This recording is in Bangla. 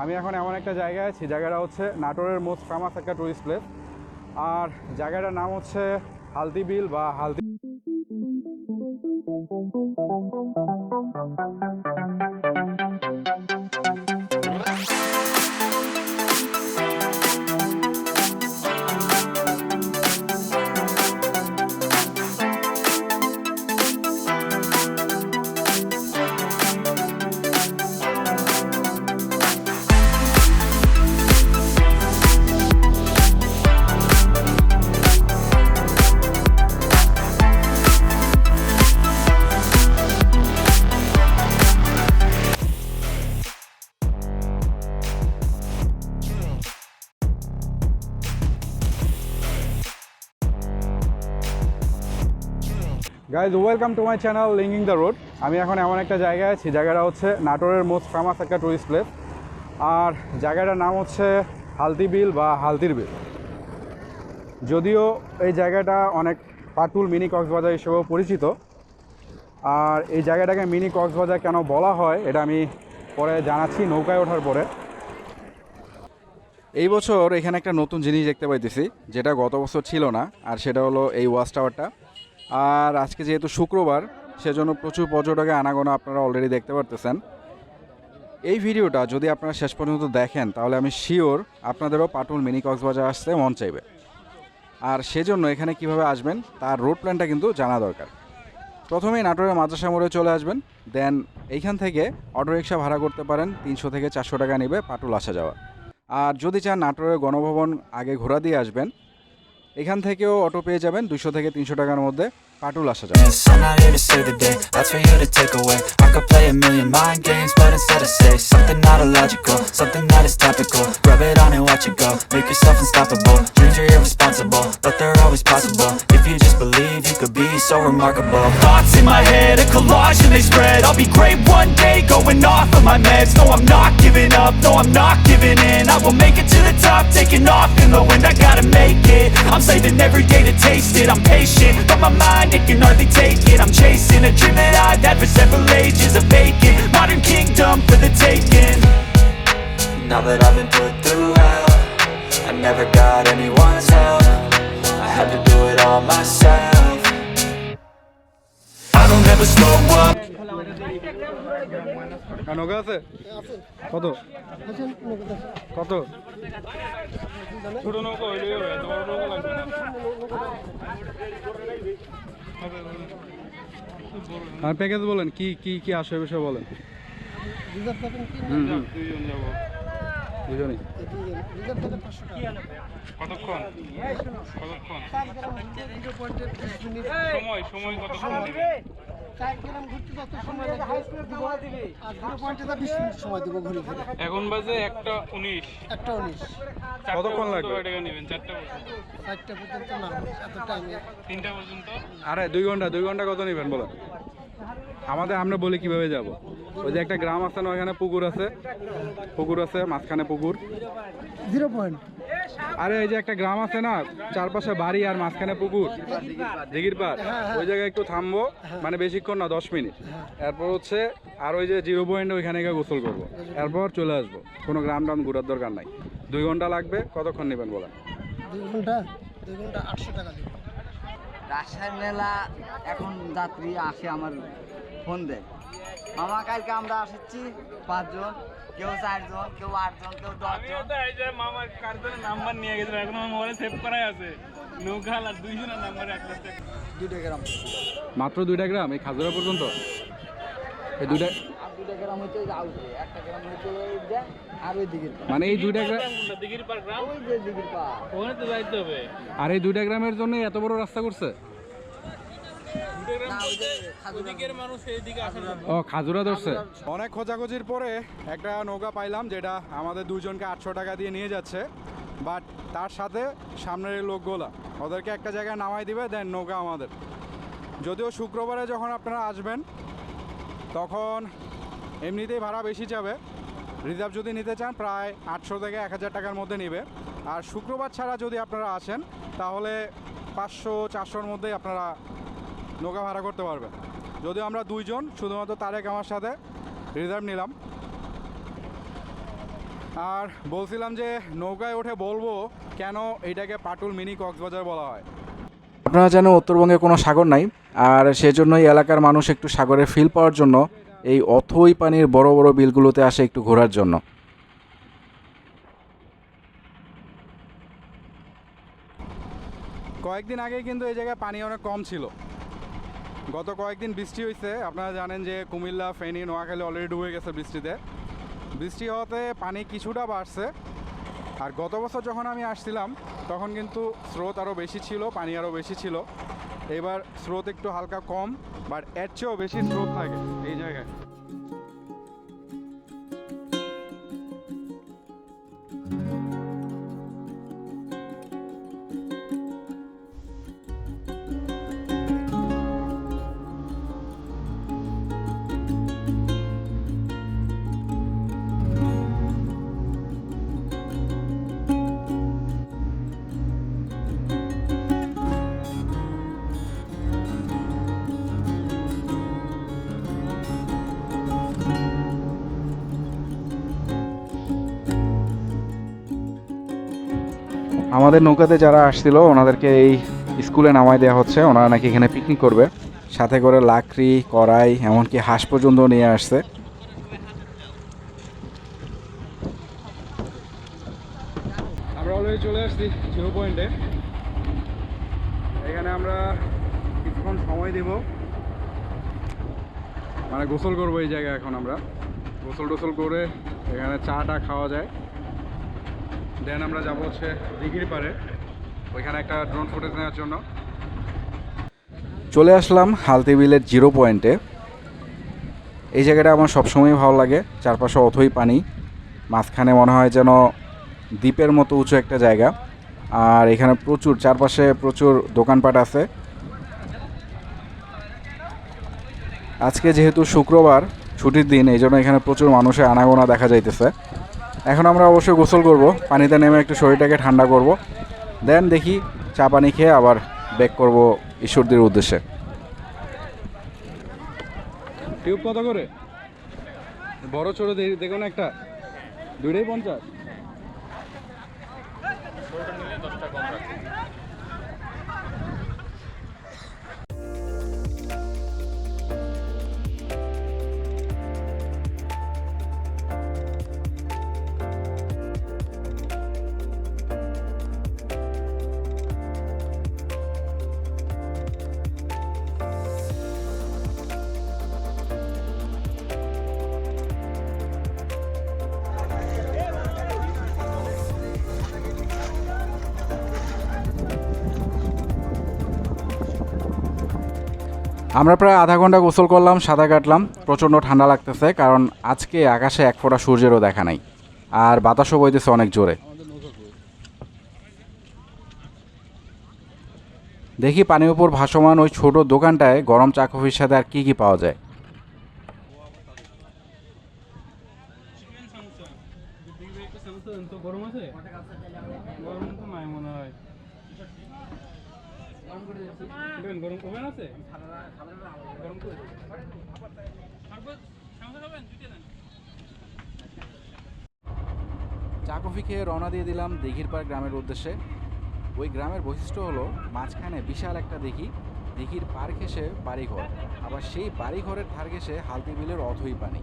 আমি এখন এমন একটা জায়গায় আছি, জায়গাটা হচ্ছে নাটোরের মোস্ট ফেমাস একটা টুরিস্ট প্লেস আর জায়গাটার নাম হচ্ছে হালদি বিল বা Haldi guys welcome to my channel linking the road আমি এখন এমন একটা জায়গায় আছি, জায়গাটা হচ্ছে নাটোরের মোস্ট ফেমাস একটা টুরিস্ট প্লেস আর জায়গাটার নাম হচ্ছে হালদি বিল বা হালদির বিল। যদিও এই জায়গাটা অনেক পাটুল মিনি কক্সবাজার হিসেবেও পরিচিত। আর এই জায়গাটাকে মিনি কক্সবাজার কেন বলা হয়, এটা আমি পরে জানাচ্ছি নৌকায় ওঠার পরে। এই বছর এখানে একটা নতুন জিনিস দেখতে পাইতেছি, যেটা গত বছর ছিল না, আর সেটা হলো এই ওয়াচ টাওয়ারটা। আর আজকে যেহেতু শুক্রবার, সেজন্য প্রচুর পর্যটকের আনাগোনা আপনারা অলরেডি দেখতে পারতেছেন। এই ভিডিওটা যদি আপনারা শেষ পর্যন্ত দেখেন, তাহলে আমি শিওর আপনাদেরও পাটুল মিনি কক্সবাজার আসতে মন চাইবে। আর সেজন্য এখানে কীভাবে আসবেন, তার রোড প্ল্যানটা কিন্তু জানা দরকার। প্রথমেই নাটোরের মাদ্রাসা মোড়ে চলে আসবেন দেন এইখান থেকে অটোরিকশা ভাড়া করতে পারেন, তিনশো থেকে চারশো টাকা নেবে পাটুল আসা যাওয়া। আর যদি চান নাটোরের গণভবন আগে ঘোরা দিয়ে আসবেন এখান থেকেও অটো পেয়ে যাবেন দুশো থেকে তিনশো টাকার মধ্যে। পাটুল আসা যাবে Yes, I'm not here to save the day. That's for you to take away. I could play a million mind games, but instead I say something not illogical, something that is topical. Rub it on and watch it go. Make yourself unstoppable. Dreams are irresponsible, but they're always possible. If you just believe, you could be so remarkable. Thoughts in my head, a collage and they spread I'll be great one day, going off of my meds No, I'm not giving up, no, I'm not giving in I will make it to the top, taking off in the wind I gotta make it, I'm saving every day to taste it I'm patient, but my mind, it can hardly take it I'm chasing a dream that I've had for several ages A vacant, modern kingdom for the taking Now that I've been put through hell, I never got anyone's help. I had to do it all myself. I don't ever slow up নৌকা আছে কত কত ছোট নৌকা হইলেই হবে এত বড় নৌকা লাগবে না আর প্যাকেজ বলেন কি কি কি আসে বিষয় বলেন? দুজনই। কতক্ষণ? কতক্ষণ? সময় সময় কতক্ষণ? এখন বাজে একটা উনিশ। একটা উনিশ। কতক্ষণ লাগবে? চারটা পর্যন্ত। না তিনটা পর্যন্ত? আরে দুই ঘণ্টা দুই ঘণ্টা কত নেবেন বলো? আমাদের আমরা বলি কীভাবে যাব। ওই যে একটা গ্রাম আছে না ওখানে পুকুর আছে। পুকুর আছে মাঝখানে পুকুর। জিরো পয়েন্ট আরে এই যে একটা গ্রাম আছে না চারপাশে বাড়ি আর মাঝখানে পুকুর। দিঘির পার ওই জায়গায় একটু থামবো মানে বেশিক্ষণ না দশ মিনিট। এরপর হচ্ছে আর ওই যে জিরো পয়েন্ট ওইখানে গিয়ে গোসল করব। এরপর চলে আসব। কোনো গ্রাম টাম ঘুরার দরকার নাই। দুই ঘণ্টা লাগবে কতক্ষণ নেবেন বলেন? দুই ঘণ্টা দুই ঘণ্টা আটশো টাকা রাজশাহী মেলা এখন যাত্রী আসে আমার ফোন দেয়। মামা কালকে আমরা আসছি পাঁচজন কেউ চারজন কেউ আটজন কেউ দশজন। এই যে মামার কার্ডের নাম্বার নিয়ে গেছিল এখন আমার মোবাইলে সেভ করাই আছে। নৌকাল আর দুইজনের নাম্বার একটা দুইটা গ্রাম। মাত্র দুইটা গ্রাম এই খাজুরা পর্যন্ত? এই দুইটা আর দুইটা গ্রাম হচ্ছে আউটে একটা গ্রাম হচ্ছে ওই আর ওই দিঘির মানে এই দুইটা গ্রাম দিঘির পার গ্রাম? ওই যে দিঘির পা ওখানে তো যাইতে হবে। আর এই দুইটা গ্রামের জন্য এত বড় রাস্তা করছে ওদিকের মানুষ এইদিকে আসে না ও খাজুরা ধরছে। অনেক খোঁজাখুঁজির পরে একটা নৌকা পাইলাম যেটা আমাদের দুজনকে আটশো টাকা দিয়ে নিয়ে যাচ্ছে বাট তার সাথে সামনের লোকগুলা ওদেরকে একটা জায়গায় নামাই দিবে দেন নৌকা আমাদের। যদিও শুক্রবারে যখন আপনারা আসবেন তখন এমনিতেই ভাড়া বেশি যাবে। রিজার্ভ যদি নিতে চান প্রায় আটশো থেকে এক হাজার টাকার মধ্যে নেবে। আর শুক্রবার ছাড়া যদি আপনারা আসেন তাহলে পাঁচশো চারশোর মধ্যেই আপনারা নৌকা ভাড়া করতে পারবেন যদিও আমরা দুইজন শুধুমাত্র তারেক আমার সাথে রিজার্ভ নিলাম। আর বলছিলাম যে নৌকায় উঠে বলব কেন এটাকে পাটুল মিনি কক্সবাজার বলা হয়। আপনারা জানেন উত্তরবঙ্গে কোনো সাগর নাই আর সেজন্য এই এলাকার মানুষ একটু সাগরে ফিল পাওয়ার জন্য এই অথই পানির বড় বড় বিলগুলোতে আসে একটু ঘোরার জন্য। কয়েকদিন আগে কিন্তু এই জায়গায় পানি অনেক কম ছিল। গত কয়েকদিন বৃষ্টি হয়েছে আপনারা জানেন যে কুমিল্লা, ফেনী, নোয়াখালী অলরেডি ডুবে গেছে বৃষ্টিতে। বৃষ্টি হওয়াতে পানি কিছুটা বাড়ছে। আর গত বছর যখন আমি আসছিলাম, তখন কিন্তু স্রোত আরও বেশি ছিল, পানি আরও বেশি ছিল। এবার স্রোত একটু হালকা কম বাট এর চেয়েও বেশি স্রোত থাকে এই জায়গায়। আমাদের নৌকাতে যারা আসছিল, ওনাদেরকে এই স্কুলে নামাই দেওয়া হচ্ছে। ওনারা নাকি এখানে পিকনিক করবে। সাথে করে লাকড়ি, কড়াই, এমনকি হাঁস পর্যন্ত নিয়ে আসছে। আমরা অলরেডি চলে আসছি জিরো পয়েন্টে। এখানে আমরা কিছুক্ষণ সময় দিব। মানে গোসল করব এই জায়গায় এখন আমরা। গোসল টোসল করে এখানে চাটা খাওয়া যায়। দেন আমরা যাব হচ্ছে দিঘির পাড়ে। ওইখানে একটা ড্রোন ফুটেজ নেওয়ার জন্য। চলে আসলাম হালতি বিলের জিরো পয়েন্টে। এই জায়গাটা আমার সবসময় ভালো লাগে। চারপাশে অথই পানি। মাঝখানে মনে হয় যেন দ্বীপের মতো উঁচু একটা জায়গা। আর এখানে প্রচুর, চারপাশে প্রচুর দোকানপাট আছে। আজকে যেহেতু শুক্রবার, ছুটির দিন, এই জন্য এখানে প্রচুর মানুষের আনাগোনা দেখা যাইতেছে। এখন আমরা অবশ্যই গোসল করব। পানিতে নেমে একটু শরীরটাকে ঠান্ডা করব। দেন দেখি চা পানি খেয়ে আবার ব্যাক করব ঈশ্বরদের উদ্দেশ্যে। টিউব কত করে? বড়, ছোট দেখো না একটা। দুইটাই পঞ্চাশ? আমরা প্রায় আধা ঘণ্টা গোসল করলাম সাঁতার কাটলাম, প্রচণ্ড ঠান্ডা লাগতেছে, কারণ আজকে আকাশে এক ফোঁটা সূর্যেরও দেখা নাই, আর বাতাসও বইতেছে অনেক জোরে। দেখি পানির উপর ভাসমান ওই ছোট দোকানটায় গরম চা কফির সাথে আর কি কি পাওয়া যায়। গরম আছে গরম করে চা কফি খেয়ে রওনা দিয়ে দিলাম দিঘির পাড় গ্রামের উদ্দেশ্যে। ওই গ্রামের বৈশিষ্ট্য হলো মাঝখানে বিশাল একটা দিঘি। দিঘির পার ঘেসে বাড়িঘর। আবার সেই বাড়িঘরের ধার ঘেসে হালদি বিলের অথই পানি